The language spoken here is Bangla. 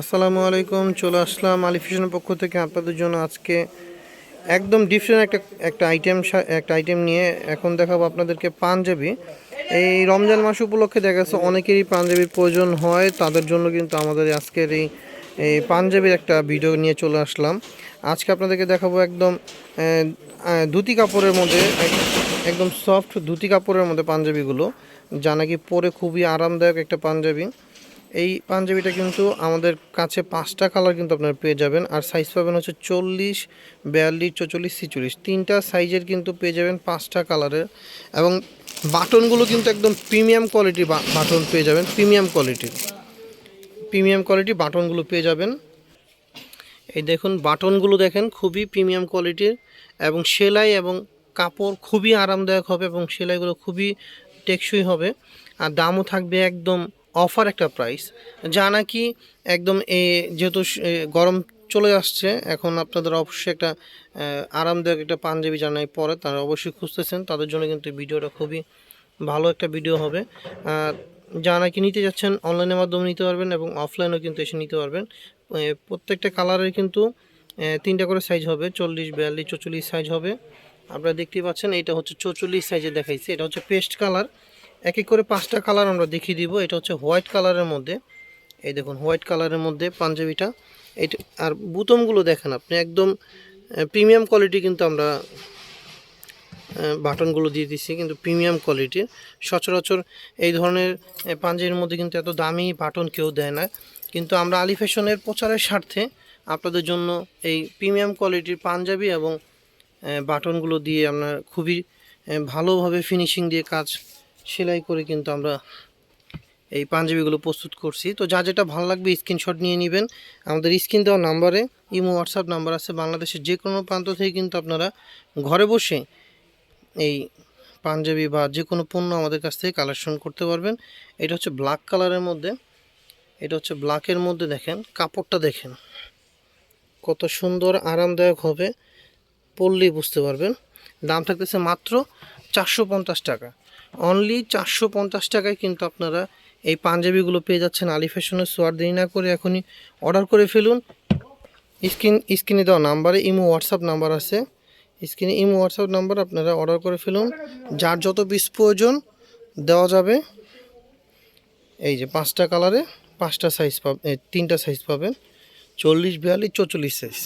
আসসালামু আলাইকুম। চলে আসলাম আলি ফ্যাশনের পক্ষ থেকে আপনাদের জন্য আজকে একদম ডিফারেন্ট একটা একটা আইটেম একটা আইটেম নিয়ে এখন দেখাবো আপনাদেরকে পাঞ্জাবি। এই রমজান মাস উপলক্ষে দেখা যাচ্ছে অনেকেরই পাঞ্জাবির প্রয়োজন হয়, তাদের জন্য কিন্তু আমাদের আজকের এই এই পাঞ্জাবির একটা ভিডিও নিয়ে চলে আসলাম। আজকে আপনাদেরকে দেখাবো একদম ধুতি কাপড়ের মধ্যে, একদম সফট ধুতি কাপড়ের মধ্যে পাঞ্জাবিগুলো, যা নাকি পরে খুবই আরামদায়ক একটা পাঞ্জাবি। এই পাঞ্জাবিটা কিন্তু আমাদের কাছে পাঁচটা কালার কিন্তু আপনারা পেয়ে যাবেন। আর সাইজ পাবেন হচ্ছে চল্লিশ, বিয়াল্লিশ, চৌচল্লিশ, ছিচল্লিশ। তিনটা সাইজের কিন্তু পেয়ে যাবেন পাঁচটা কালারের এবং বাটনগুলো কিন্তু একদম প্রিমিয়াম কোয়ালিটির বাটন পেয়ে যাবেন প্রিমিয়াম কোয়ালিটির প্রিমিয়াম কোয়ালিটি বাটনগুলো পেয়ে যাবেন। এই দেখুন, বাটনগুলো দেখেন, খুবই প্রিমিয়াম কোয়ালিটির এবং সেলাই এবং কাপড় খুবই আরামদায়ক হবে এবং সেলাইগুলো খুবই টেকসই হবে। আর দামও থাকবে একদম অফার একটা প্রাইস যা নাকি একদম এ যেহেতু গরম চলে আসছে, এখন আপনাদের অবশ্যই একটা আরামদায়ক একটা পাঞ্জাবি জানাই পরে, তারা অবশ্যই খুঁজতেছেন, তাদের জন্য কিন্তু ভিডিওটা খুবই ভালো একটা ভিডিও হবে। যা নাকি নিতে যাচ্ছেন অনলাইনের মাধ্যমে নিতে পারবেন এবং অফলাইনেও কিন্তু এসে নিতে পারবেন। প্রত্যেকটা কালারের কিন্তু তিনটা করে সাইজ হবে, চল্লিশ, বিয়াল্লিশ, চৌচল্লিশ সাইজ হবে। আপনারা দেখতেই পাচ্ছেন, এটা হচ্ছে চৌচল্লিশ সাইজে দেখাইছে, এটা হচ্ছে পেস্ট কালার এক এক করে পাঁচটা কালার আমরা দেখিয়ে দিব। এটা হচ্ছে হোয়াইট কালারের মধ্যে। এই দেখুন, হোয়াইট কালারের মধ্যে পাঞ্জাবিটা। এটা, আর বুতমগুলো দেখেন আপনি, একদম প্রিমিয়াম কোয়ালিটি কিন্তু আমরা বাটনগুলো দিয়ে দিচ্ছি কিন্তু প্রিমিয়াম কোয়ালিটির সচরাচর এই ধরনের পাঞ্জাবির মধ্যে কিন্তু এত দামি বাটন কেউ দেয় না। কিন্তু আমরা আলি ফ্যাশনের প্রচারের স্বার্থে আপনাদের জন্য এই প্রিমিয়াম কোয়ালিটির পাঞ্জাবি এবং বাটনগুলো দিয়ে আমরা খুবই ভালোভাবে ফিনিশিং দিয়ে কাজ সেলাই করে কিন্তু আমরা এই পাঞ্জাবিগুলো প্রস্তুত করছি। তো যা যেটা ভালো লাগবে স্ক্রিনশট নিয়ে নেবেন। আমাদের স্ক্রিন দেওয়া নাম্বারে ইমো, হোয়াটসঅ্যাপ নাম্বার আছে। বাংলাদেশের যে কোনো প্রান্ত থেকে কিন্তু আপনারা ঘরে বসে এই পাঞ্জাবি বা যে কোনো পণ্য আমাদের কাছ থেকে কালেকশন করতে পারবেন। এটা হচ্ছে ব্ল্যাক কালারের মধ্যে। এটা হচ্ছে ব্ল্যাকের মধ্যে দেখেন, কাপড়টা দেখেন। কত সুন্দর আরামদায়ক হবে পড়লেই বুঝতে পারবেন। দাম থাকতেছে মাত্র চারশো পঞ্চাশ টাকা। অনলি চারশো পঞ্চাশ টাকায় কিন্তু আপনারা এই পাঞ্জাবিগুলো পেয়ে যাচ্ছেন আলি ফ্যাশনের সোয়ার। দেরি না করে এখনই অর্ডার করে ফেলুন। স্ক্রিন, স্ক্রিনে দেওয়া নাম্বারে ইমো, হোয়াটসঅ্যাপ নাম্বার আছে। স্ক্রিনে ইমো, হোয়াটসঅ্যাপ নাম্বার আপনারা অর্ডার করে ফেলুন। যার যত পিস প্রয়োজন দেওয়া যাবে। এই যে পাঁচটা কালারে পাঁচটা সাইজ পাবেন তিনটা সাইজ পাবেন। চল্লিশ, বিয়াল্লিশ, চৌচল্লিশ সাইজ